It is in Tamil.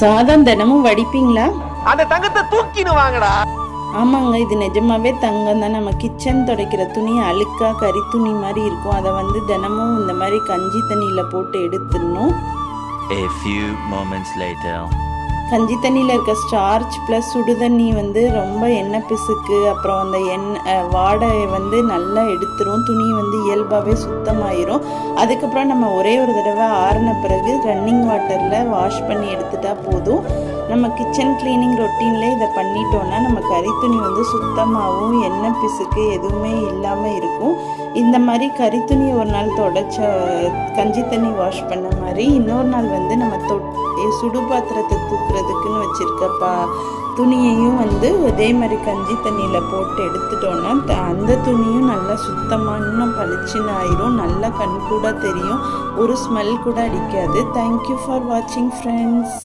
சாதம் தினமும் வடிப்பீங்களா? அந்த தங்கத்தை தூக்கின்னு வாங்கடா. ஆமாங்க இது நிஜமாவே தங்கம் தான் நம்ம கிச்சன் துடைக்கிற துணி அழுக்கா கறி துணி மாதிரி இருக்கும். அதை வந்து தினமும் இந்த மாதிரி கஞ்சி தண்ணியில் போட்டு எடுத்துடணும். A few moments later. கஞ்சி தண்ணியில் இருக்க ஸ்டார்ச் ப்ளஸ் சுடு தண்ணி வந்து ரொம்ப எண்ணெய் பிசுக்கு அப்புறம் அந்த எண்ணெய் வாடை வந்து நல்லா எடுத்துரும். துணி வந்து இயல்பாகவே சுத்தமாயிரும். அதுக்கப்புறம் நம்ம ஒரே ஒரு தடவை ஆறின பிறகு ரன்னிங் வாட்டரில் வாஷ் பண்ணி எடுத்துட்டா போதும். நம்ம கிச்சன் க்ளீனிங் ரொட்டீனில் இதை பண்ணிட்டோன்னா நம்ம கறி துணி வந்து சுத்தமாகவும் எண்ணெய் பிசுக்கு எதுவுமே இல்லாமல் இருக்கும். இந்த மாதிரி கறி துணி ஒரு நாள் தொடச்ச கஞ்சி தண்ணி வாஷ் பண்ண மாதிரி இன்னொரு நாள் வந்து நம்ம தொ சுடு பாத்திரத்தை தூக்குறதுக்குன்னு வச்சுருக்க பா துணியையும் வந்து அதே மாதிரி கஞ்சி தண்ணியில் போட்டு எடுத்துட்டோன்னா அந்த துணியும் நல்லா சுத்தமாக இன்னும் பளிச்சுன்னு ஆயிரும். நல்லா கண் கூட தெரியும். ஒரு ஸ்மெல் கூட அடிக்காது. தேங்க்யூ ஃபார் வாட்சிங் ஃப்ரெண்ட்ஸ்